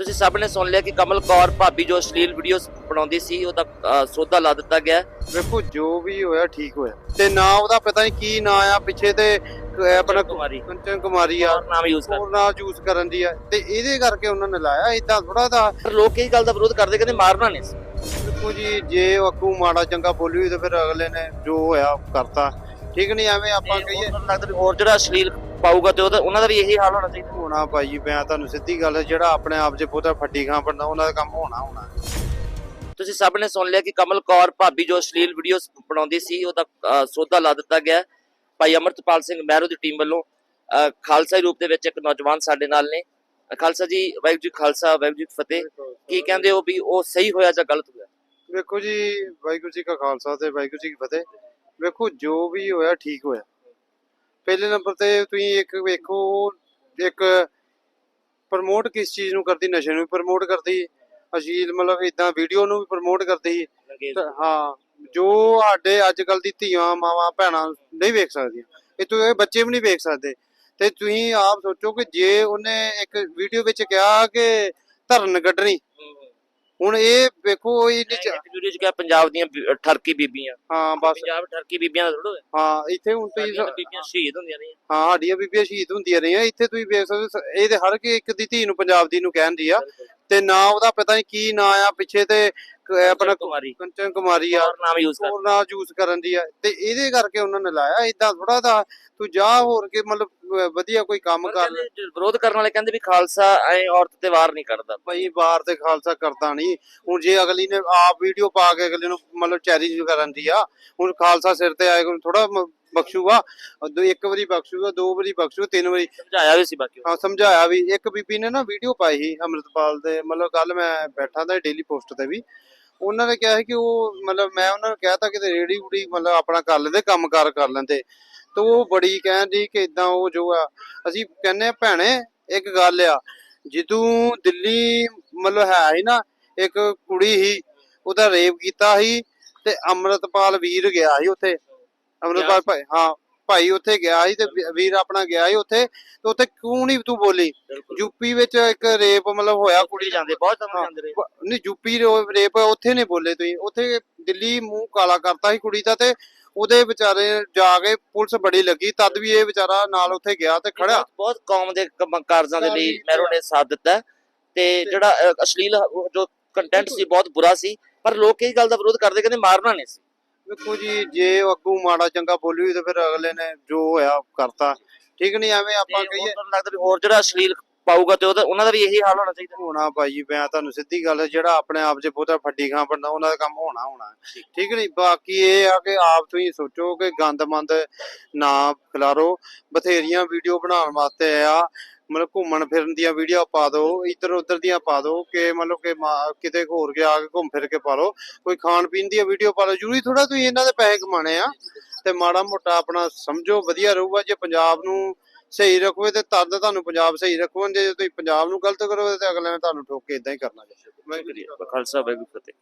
ਤੁਸੀਂ ਸਭ ਨੇ ਸੁਣ ਲਿਆ ਕਿ ਕਮਲ ਕੌਰ ਭਾਬੀ ਜੋ ਅਸ਼ਲੀਲ ਵੀਡੀਓਜ਼ ਬਣਾਉਂਦੀ ਸੀ ਉਹਦਾ ਸੌਦਾ ਲਾ ਦਿੱਤਾ ਗਿਆ। ਵੇਖੋ ਜੋ ਵੀ ਹੋਇਆ ਠੀਕ ਹੋਇਆ। ਤੇ ਨਾ ਉਹਦਾ ਪਤਾ ਨਹੀਂ ਕੀ ਨਾਂ ਆ ਪਿੱਛੇ ਤੇ ਆਪਣਾ ਕੁਮਾਰੀ। ਕੰਚਨ ਕੁਮਾਰੀ ਆ। ਨਾਮ ਯੂਜ਼ ਕਰ। ਹੋਰ ਨਾਂ ਯੂਜ਼ ਕਰਨ ਦੀ ਆ। ਤੇ ਇਹਦੇ ਕਰਕੇ ਉਹਨਾਂ ਨੇ ਲਾਇਆ ਇਦਾਂ ਥੋੜਾ ਦਾ ਲੋਕ ਇਹ ਗੱਲ ਦਾ ਵਿਰੋਧ ਕਰਦੇ ਕਹਿੰਦੇ ਮਾਰਨਾ ਨਹੀਂ ਦੇਖੋ ਜੀ ਜੇ ਉਹ ਅੱਗੋਂ ਮਾੜਾ ਚੰਗਾ ਬੋਲੀ ਤੇ ਫਿਰ ਅਗਲੇ ਨੇ ਜੋ ਹੋਇਆ ਕਰਤਾ। ਠੀਕ ਨਹੀਂ ਐਵੇਂ ਆਪਾਂ ਕਹੀਏ। ਲੱਗਦਾ ਹੋਰ ਜਿਹੜਾ ਅਸ਼ਲੀਲ ਪਾਊਗਾ ਤੇ ਉਹਦਾ ਉਹਨਾਂ ਦਾ ਵੀ ਇਹੀ ਹਾਲ ਹੋਣਾ ਚਾਹੀਦਾ। ਹੋਣਾ ਭਾਈ ਮੈਂ ਤੁਹਾਨੂੰ ਸਿੱਧੀ ਗੱਲ ਹੈ, ਜਿਹੜਾ ਆਪਣੇ ਆਪ 'ਚ ਬਹੁਤਾ ਫੱਟੀ ਖਾਂ ਬਣਦਾ ਉਹਨਾਂ ਦਾ ਕੰਮ ਹੋਣਾ ਹੋਣਾ। ਤੁਸੀਂ ਸਭ ਨੇ ਸੁਣ ਲਿਆ ਕਿ ਕਮਲ ਕੌਰ ਭਾਬੀ ਜੋ ਅਸ਼ਲੀਲ ਵੀਡੀਓਜ਼ ਬਣਾਉਂਦੀ ਸੀ ਉਹਦਾ ਸੌਦਾ ਲਾ ਦਿੱਤਾ ਗਿਆ। ਭਾਈ ਅਮਰਤਪਾਲ ਸਿੰਘ ਮਹਿਰੋ ਦੀ ਟੀਮ ਵੱਲੋਂ ਖਾਲਸਾਈ ਰੂਪ ਦੇ ਵਿੱਚ ਇੱਕ ਨੌਜਵਾਨ ਸਾਡੇ ਨਾਲ ਨੇ। ਖਾਲਸਾ ਜੀ ਵਾਹਿਗੁਰੂ ਜੀ ਖਾਲਸਾ ਵਾਹਿਗੁਰੂ ਜੀ ਫਤਿਹ। ਕੀ ਕਹਿੰਦੇ ਹੋ ਵੀ ਉਹ ਸਹੀ ਹੋਇਆ ਜਾਂ ਗਲਤ ਹੋਇਆ? ਵੇਖੋ ਜੀ ਵਾਹਿਗੁਰੂ ਜੀ ਕਾ ਖਾਲਸਾ ਤੇ ਵਾਹਿਗੁਰੂ ਜੀ ਕੀ ਫਤਿਹ। ਵੇਖੋ ਜੋ ਵੀ ਹੋਇਆ ਠੀਕ ਹੋਇਆ। ਪਹਿਲੇ ਨੰਬਰ ਤੇ ਤੁਸੀਂ ਇੱਕ ਵੇਖੋ ਇੱਕ ਪ੍ਰਮੋਟ ਕਿਸ ਚੀਜ਼ ਨੂੰ ਕਰਦੀ ਨਸ਼ੇ ਨੂੰ ਪ੍ਰਮੋਟ ਕਰਦੀ ਅਸ਼ੀਲ ਮਤਲਬ ਇਦਾਂ ਵੀਡੀਓ ਨੂੰ ਵੀ ਪ੍ਰਮੋਟ ਕਰਦੀ। ਹਾਂ ਜੋ ਸਾਡੇ ਅੱਜ ਕੱਲ ਦੀ ਧੀਆਂ ਮਾਵਾਂ ਭੈਣਾਂ ਨਹੀਂ ਵੇਖ ਸਕਦੀਆਂ। ਇਹ ਤੋਂ ਇਹ ਬੱਚੇ ਵੀ ਨਹੀਂ ਵੇਖ ਸਕਦੇ। ਤੇ ਤੁਸੀਂ ਆਪ ਸੋਚੋ ਕਿ ਜੇ ਉਹਨੇ ਇੱਕ ਵੀਡੀਓ ਵਿੱਚ ਕਿਹਾ ਕਿ ਧਰਨ ਕੱਢਣੀ ਹੁਣ ਇਹ ਵੇਖੋ ਇਹਨੇ ਚ- ਇੱਕ ਵੀਡੀਓ ਚ ਕਿਹਾ ਪੰਜਾਬ ਦੀਆਂ ਬੀ- ਠਰਕੀ ਬੀਬੀਆਂ। ਹਾਂ ਬਸ। ਪੰਜਾਬ ਠਰਕੀ ਬੀਬੀਆਂ ਦਾ ਥੋੜੋ ਹੈ ਇੱਥੇ ਹੁਣ ਤੁਸੀਂ ਬੀਬੀਆਂ ਸ਼ਹੀਦ ਹੁੰਦੀਆਂ ਨੇ ਹਾਂ ਸਾਡੀਆਂ ਬੀਬੀਆਂ ਸ਼ਹੀਦ ਹੁੰਦੀਆਂ ਰਹੀਆਂ। ਇੱਥੇ ਤੁਸੀਂ ਵੇਖ ਸਕਦੇ ਹੋ, ਸ- ਇਹ ਤੇ ਹਰ ਕਿ ਇੱਕ ਦੀ ਧੀ ਨੂੰ ਪੰਜਾਬ ਦੀ ਨੂੰ ਕਹਿਣ ਦੀ ਆ। ਤੇ ਨਾ ਉਹਦਾ ਪਤਾ ਨਹੀਂ ਕੀ ਨਾਂ ਆ ਪਿੱਛੇ ਤੇ ਕ- ਆਪਣਾ ਕੁਮਾਰੀ। ਕੰਚਨ ਕੁਮਾਰੀ ਆ। ਹੋਰ ਨਾਮ ਯੂਜ਼ ਕਰ ਹੋਰ ਨਾਂ ਯੂਜ਼ ਕਰਨ ਦੀ ਆ। ਤੇ ਇਹਦੇ ਕਰਕੇ ਉਹਨਾਂ ਨੇ ਲਾਇਆ। ਇਦਾਂ ਥੋੜਾ ਦਾ ਤੂੰ ਜਾ ਹੋਰ ਕੇ ਮਤਲਬ ਵਧੀਆ ਕੋਈ ਕੰਮ ਕਰ ਲੈ ਵਿਰੋਧ ਕਰਨ ਵਾਲੇ ਕਹਿੰਦੇ ਵੀ ਖਾਲਸਾ ਐ ਔਰਤ ਤੇ ਵਾਰ ਨਹੀਂ ਕਰਦਾ। ਭਾਈ ਬਾਹਰ ਤੇ ਖਾਲਸਾ ਕਰਦਾ ਨਹੀਂ। ਹੁਣ ਜੇ ਅਗਲੀ ਨੇ ਆਪ ਵੀਡੀਓ ਪਾ ਕੇ ਅਗਲੇ ਨੂੰ ਮਤਲਬ ਚੈਰਿਜ ਕਰਨ ਦੀ ਆ ਹੁਣ ਖਾਲਸਾ ਸਿਰ ਤੇ ਆਏਗਾ ਥੋੜਾ ਬਖਸ਼ੂਗਾ। ਇੱਕ ਵਾਰੀ ਬਖਸ਼ੂਗਾ ਦੋ ਵਾਰੀ ਬਖਸ਼ੂ ਤਿੰਨ ਵਾਰੀ। ਸਮਝਾਇਆ ਵੀ ਸੀ ਬਾਕੀ ਹਾਂ ਸਮਝਾਇਆ ਵੀ। ਇੱਕ ਬੀਬੀ ਨੇ ਨਾ ਵੀਡੀਓ ਪਾਈ ਸੀ ਅੰਮ੍ਰਿਤਪਾਲ ਦੇ ਮਤਲਬ ਕੱਲ ਮੈਂ ਬੈਠਾ ਤਾਂ ਡੇਲੀ ਪੋਸਟ ਤੇ ਵੀ। ਉਹਨਾਂ ਨੇ ਕਿਹਾ ਸੀ ਕਿ ਉਹ ਮਤਲਬ ਮੈਂ ਉਹਨਾਂ ਨੂੰ ਕਹਿਤਾ ਕਿ ਰੇੜੀ ਉੜੀ ਮਤਲਬ ਆਪਣਾ ਕਰ ਲੈਂਦੇ ਕੰਮਕਾਰ ਕਰ ਲੈਂਦੇ। ਤੇ ਉਹ ਬੜੀ ਕਹਿੰਦੀ ਕਿ ਇਦਾਂ ਉਹ ਜੋ ਆ ਅਸੀਂ ਕਹਿੰਨੇ ਭੈਣੇ ਇੱਕ ਗੱਲ ਆ ਜਦੋਂ ਦਿੱਲੀ ਮਤਲਬ ਹੈ ਹੀ ਨਾ ਇੱਕ ਕੁੜੀ ਸੀ ਉਹਦਾ ਰੇਪ ਕੀਤਾ ਸੀ ਤੇ ਅੰਮ੍ਰਿਤਪਾਲ ਵੀਰ ਗਿਆ ਸੀ ਉੱਥੇ ਅੰਮ੍ਰਿਤਪਾਲ ਭਾਈ ਹਾਂ ਭਾਈ ਉੱਥੇ ਗਿਆ ਸੀ ਤੇ ਵੀਰ ਆਪਣਾ ਗਿਆ ਸੀ ਉੱਥੇ ਤੇ ਉੱਥੇ ਕਿਉਂ ਨਹੀਂ ਤੂੰ ਬੋਲੀ? ਯੂਪੀ ਵਿੱਚ ਇੱਕ ਰੇਪ ਮਤਲਬ ਹੋਇਆ ਕੁੜੀ ਜਾਂਦੇ ਬਹੁਤ ਸਮਝ ਹਾਂ। ਜਾਂਦੇ ਰਹੇ ਨਹੀਂ ਯੂਪੀ ਰੇਪ ਉੱਥੇ ਨਹੀਂ ਬੋਲੇ ਤੁਸੀਂ ਉੱਥੇ ਦਿੱਲੀ ਮੂੰਹ ਕਾਲਾ ਕਰਤਾ ਸੀ ਕੁੜੀ ਦਾ ਤੇ ਉਹਦੇ ਵਿਚਾਰੇ ਜਾ ਕੇ ਪੁਲਿਸ ਬੜੀ ਲੱਗੀ ਤਦ ਵੀ ਇਹ ਵਿਚਾਰਾ ਨਾਲ ਉੱਥੇ ਗਿਆ ਤੇ ਖੜਾ ਬਹੁਤ- ਕੌਮ ਦੇ ਕਾਰਜਾਂ ਦੇ ਲਈ ਮਹਿਰੋ ਨੇ ਸਾਥ ਦਿੱਤਾ ਤੇ ਜਿਹੜਾ ਅਸ਼ਲੀਲ ਜੋ ਕੰਟੈਂਟ ਸੀ ਬਹੁਤ ਬੁਰਾ ਸੀ। ਪਰ ਲੋਕ ਇਹ ਗੱਲ ਦਾ ਵਿਰੋਧ ਕਰਦੇ ਕਹਿੰਦੇ ਮਾਰਨਾ ਨਹੀਂ ਸੀ। ਵੇਖੋ ਜੀ ਜੇ ਉਹ ਅੱਗੋਂ ਮਾੜਾ ਚੰਗਾ ਬੋਲੀ ਹੋਈ ਤੇ ਫਿਰ ਅਗਲੇ ਨੇ ਜੋ ਹੋਇਆ ਕਰਤਾ। ਠੀਕ ਨਹੀਂ ਐਵੇਂ ਆਪਾਂ ਕਹੀਏ। ਉਹਨਾਂ ਨੂੰ ਲੱਗਦਾ ਵੀ ਹੋਰ ਜਿਹੜਾ ਅਸ਼ਲੀਲ ਪਾਊਗਾ ਤੇ ਉਹਦਾ ਉਹਨਾਂ ਦਾ ਵੀ ਇਹੀ ਹਾਲ ਹੋਣਾ ਚਾਹੀਦਾ। ਹੋਣਾ ਭਾਈ ਮੈਂ ਤੁਹਾਨੂੰ ਸਿੱਧੀ ਗੱਲ ਹੈ, ਜਿਹੜਾ ਆਪਣੇ ਆਪ 'ਚ ਬਹੁਤਾ ਫੱਟੀ ਖਾਂ ਬਣਦਾ ਉਹਨਾਂ ਦਾ ਕੰਮ ਹੋਣਾ ਹੋਣਾ। ਠੀਕ। ਨਹੀਂ? ਬਾਕੀ ਇਹ ਆ ਕਿ ਆਪ ਤੁਸੀਂ ਸੋਚੋ ਕਿ ਗੰਦਮੰਦ ਨਾ ਖਿਲਾਰੋ। ਬਥੇਰੀਆਂ ਵੀਡੀਓ ਬਣਾਉਣ ਵਾਸਤੇ ਆ। ਮਤਲਬ ਘੁੰਮਣ ਫਿਰਨ ਦੀਆਂ ਵੀਡੀਓ ਪਾ ਦਿਓ ਇੱਧਰ ਉੱਧਰ ਦੀਆਂ ਪਾ ਦਿਓ ਕਿ ਮਤਲਬ ਕਿ ਮਾ- ਕਿਤੇ ਹੋਰ ਕੇ ਆ ਕੇ ਘੁੰਮ ਫਿਰ ਕੇ ਪਾ ਲਓ। ਕੋਈ ਖਾਣ ਪੀਣ ਦੀਆਂ ਵੀਡੀਓ ਪਾ ਲਓ ਜ਼ਰੂਰੀ ਥੋੜਾ ਤੁਸੀਂ ਇਹਨਾਂ ਦੇ ਪੈਸੇ ਕਮਾਣੇ ਆ। ਤੇ ਮਾੜਾ ਮੋਟਾ ਆਪਣਾ ਸਮਝੋ ਵਧੀਆ ਰਹੂਗਾ। ਜੇ ਪੰਜਾਬ ਨੂੰ ਸਹੀ ਰੱਖੋਗੇ ਤੇ ਤਦ ਤੁਹਾਨੂੰ ਪੰਜਾਬ ਸਹੀ ਰੱਖੋਗੇ, ਜੇ ਤੁਸੀਂ ਪੰਜਾਬ ਨੂੰ ਗਲਤ ਕਰੋਗੇ ਤੇ ਅਗਲੇ ਨੇ ਤੁਹਾਨੂੰ ਠੋਕ ਕੇ ਇਦਾਂ ਹੀ ਕਰਨਾ ਜੀ। ਖਾਲਸਾ, ਵਾਹਿਗੁਰੂ ਫਤਿਹ।